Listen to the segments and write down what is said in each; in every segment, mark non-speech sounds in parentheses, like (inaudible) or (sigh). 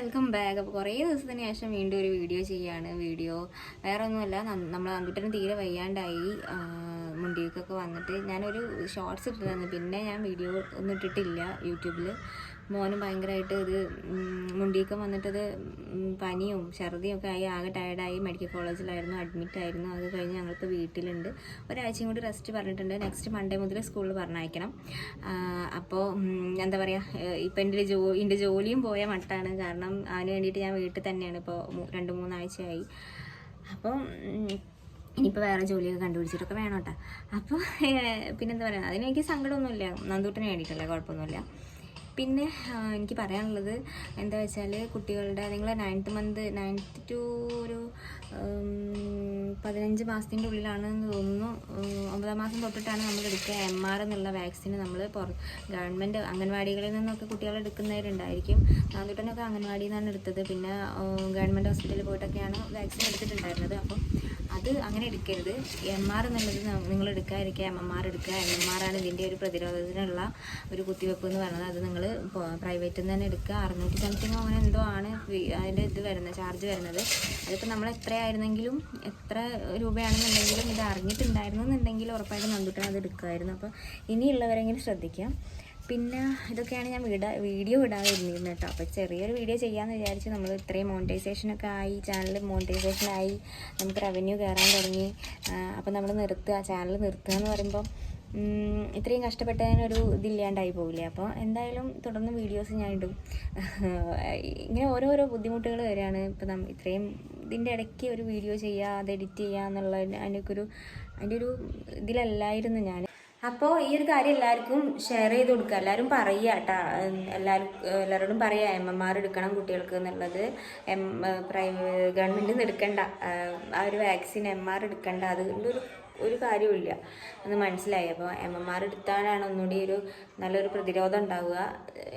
Welcome back അപ്പോൾ കുറേ ദിവസത്തിന് ശേഷം വീണ്ടും ഒരു വീഡിയോ ചെയ്യാണ് വീഡിയോ വേറെ ഒന്നുമല്ല നമ്മൾ അന്തുട്ടന് തീരെ വയ്യാണ്ടായി. ആ, മുണ്ടിക്കൊക്കെ വന്നിട്ട് ഞാനൊരു ഷോർട്സ് ഇട്ടിരുന്നു പിന്നെ ഞാൻ വീഡിയോ ഒന്നും ഇട്ടിട്ടില്ല യൂട്യൂബിൽ. മോനും ഭയങ്കരമായിട്ട് ഇത് മുണ്ടിയൊക്കെ വന്നിട്ടത് പനിയും ഛർദിയും ഒക്കെ ആയി ആകെ ടയർഡായി മെഡിക്കൽ കോളേജിലായിരുന്നു അഡ്മിറ്റ് ആയിരുന്നു. അത് കഴിഞ്ഞ് ഞങ്ങളിപ്പോൾ വീട്ടിലുണ്ട്. ഒരാഴ്ചയും കൂടി റെസ്റ്റ് പറഞ്ഞിട്ടുണ്ട്. നെക്സ്റ്റ് മൺഡേ മുതൽ സ്കൂളിൽ പറഞ്ഞയക്കണം. അപ്പോൾ എന്താ പറയുക ഇപ്പം എന്റെ ജോ എന്റെ ജോലിയും പോയ മട്ടാണ്. കാരണം അതിന് വേണ്ടിയിട്ട് ഞാൻ വീട്ടിൽ തന്നെയാണ് ഇപ്പോൾ രണ്ട് മൂന്നാഴ്ചയായി. അപ്പം ഇനിയിപ്പോൾ വേറെ ജോലിയൊക്കെ കണ്ടുപിടിച്ചിട്ടൊക്കെ വേണം കേട്ടോ. അപ്പോൾ പിന്നെന്താ പറയുക അതിന് എനിക്ക് സങ്കടമൊന്നുമില്ല. നന്ദൂട്ടിന് വേണ്ടിയിട്ടല്ല കുഴപ്പമൊന്നുമില്ല. പിന്നെ എനിക്ക് പറയാനുള്ളത് എന്താ വെച്ചാൽ കുട്ടികളുടെ നിങ്ങൾ നയൻത്ത് മന്ത് നയൻത്ത് ടു ഒരു പതിനഞ്ച് മാസത്തിന്റെ ഉള്ളിലാണെന്ന് തോന്നുന്നു. ഒമ്പതാം മാസം തൊട്ടിട്ടാണ് നമ്മൾ എടുക്കുക. എം ആർ എന്നുള്ള വാക്സിൻ നമ്മൾ പുറ ഗവൺമെന്റ് അംഗൻവാടികളിൽ നിന്നൊക്കെ കുട്ടികൾ എടുക്കുന്നവരുണ്ടായിരിക്കും. നാന്നൂട്ടനൊക്കെ അംഗൻവാടിയിൽ നിന്നാണ് എടുത്തത്. പിന്നെ ഗവൺമെന്റ് ഹോസ്പിറ്റലിൽ പോയിട്ടൊക്കെയാണ് വാക്സിൻ എടുത്തിട്ടുണ്ടായിരുന്നത്. അപ്പം അങ്ങനെ എടുക്കരുത്. എം ആർ എന്നുള്ളത് നിങ്ങൾ എടുക്കാതിരിക്കുക. എം എം ആർ എടുക്കുക. എം എം ആർ ആണ് ഇതിന്റെ ഒരു പ്രതിരോധത്തിനുള്ള ഒരു കുത്തിവെപ്പ് എന്ന് പറയുന്നത്. അത് നിങ്ങൾ പ്രൈവറ്റിൽ നിന്ന് തന്നെ എടുക്കുക. അറുന്നൂറ്റി സംതിങ് അങ്ങനെ എന്തോ ആണ് അതിന്റെ ഇത് വരുന്നത് ചാർജ് വരുന്നത്. അതിപ്പോൾ നമ്മൾ എത്രയായിരുന്നെങ്കിലും എത്ര രൂപയാണെന്നുണ്ടെങ്കിലും ഇത് അറിഞ്ഞിട്ടുണ്ടായിരുന്നു എന്നുണ്ടെങ്കിൽ ഉറപ്പായിട്ടും നന്ദിട്ടാണ് അത് എടുക്കുമായിരുന്നു. അപ്പോൾ ഇനിയുള്ളവരെങ്കിലും ശ്രദ്ധിക്കാം പിന്നെ ഇതൊക്കെയാണ് ഞാൻ വിടാ വീഡിയോ ഇടാതെ കേട്ടോ. അപ്പോൾ ചെറിയൊരു വീഡിയോ ചെയ്യാമെന്ന് വിചാരിച്ച് നമ്മൾ ഇത്രയും മോണിറ്റൈസേഷനൊക്കെ ആയി ചാനൽ മോണിറ്റൈസേഷനായി നമുക്ക് റവന്യൂ കയറാൻ തുടങ്ങി. അപ്പോൾ നമ്മൾ നിർത്തുക ചാനൽ നിർത്തുക എന്ന് പറയുമ്പോൾ ഇത്രയും കഷ്ടപ്പെട്ടതിനൊരു ഇതില്ലാണ്ടായി പോകില്ലേ അപ്പോൾ എന്തായാലും തുടർന്ന് വീഡിയോസ് ഞാൻ ഇടും. (laughs) ഇങ്ങനെ ഓരോരോ ബുദ്ധിമുട്ടുകൾ വരികയാണ് ഇപ്പോൾ നം ഇത്രയും ഇതിന്റെ ഇടയ്ക്ക് ഒരു വീഡിയോ ചെയ്യുക അത് എഡിറ്റ് ചെയ്യുക എന്നുള്ള അതിന്റെയൊക്കെ ഒരു അതിന്റെ ഒരു ഇതിലല്ലായിരുന്നു ഞാൻ അപ്പോൾ ഈ ഒരു കാര്യം എല്ലാവർക്കും ഷെയർ ചെയ്ത് കൊടുക്കുക. എല്ലാവരും പറയുക കേട്ടാ എല്ലാവരും എല്ലാവരോടും പറയുക എം എം ആർ എടുക്കണം കുട്ടികൾക്ക് എന്നുള്ളത്. എം പ്രൈവ ഗവൺമെന്റിൽ നിന്ന് എടുക്കണ്ട. ആ, ഒരു വാക്സിൻ എം ആർ എടുക്കണ്ട. അതുകൊണ്ട് ഒരു ഒരു കാര്യമില്ല എന്ന് മനസ്സിലായി. അപ്പോൾ എം എം ആർ എടുത്താലാണ് ഒന്നുകൂടി ഒരു നല്ലൊരു പ്രതിരോധം ഉണ്ടാവുക.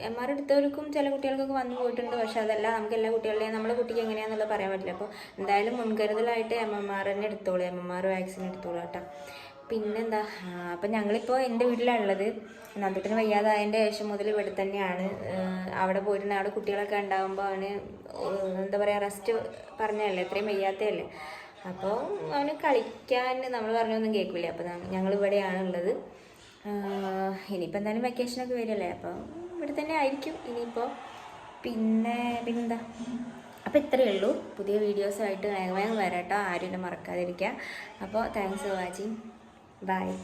എം ആർ എടുത്തവർക്കും ചില കുട്ടികൾക്കൊക്കെ വന്നു പോയിട്ടുണ്ട്. പക്ഷെ അതല്ല നമുക്ക് എല്ലാ കുട്ടികളുടെയും നമ്മുടെ കുട്ടിക്ക് എങ്ങനെയാണെന്നുള്ളത് പറയാൻ പറ്റില്ല. അപ്പോൾ എന്തായാലും മുൻകരുതലായിട്ട് എം എം ആർ തന്നെ എടുത്തോളൂ. എം എം ആർ വാക്സിൻ എടുത്തോളൂ കേട്ടോ. പിന്നെന്താ? അപ്പം ഞങ്ങളിപ്പോൾ എന്റെ വീട്ടിലാണുള്ളത്. നന്ദുട്ടിന് വയ്യാതായതിന്റെ ശേഷം മുതൽ ഇവിടെ തന്നെയാണ്. അവിടെ പോയിട്ടുണ്ട് അവിടെ കുട്ടികളൊക്കെ ഉണ്ടാകുമ്പോൾ അവന് എന്താ പറയുക റെസ്റ്റ് പറഞ്ഞതല്ലേ? എത്രയും വയ്യാത്തതല്ലേ? അപ്പോൾ അവന് കളിക്കാൻ നമ്മൾ പറഞ്ഞൊന്നും കേൾക്കില്ല അപ്പോൾ ഞങ്ങൾ ഇവിടെയാണ് ഉള്ളത് ഇനിയിപ്പോൾ എന്തായാലും വെക്കേഷനൊക്കെ വരില്ലേ? അപ്പോൾ ഇവിടെ തന്നെ ആയിരിക്കും ഇനിയിപ്പോൾ പിന്നെ പിന്നെന്താ? അപ്പോൾ ഇത്രയേ ഉള്ളൂ. പുതിയ വീഡിയോസായിട്ട് വേഗം വേഗം വരാട്ടോ. ആരും മറക്കാതിരിക്കുക. അപ്പോൾ താങ്ക്സ് ഫോർ വാച്ചിങ് Bye.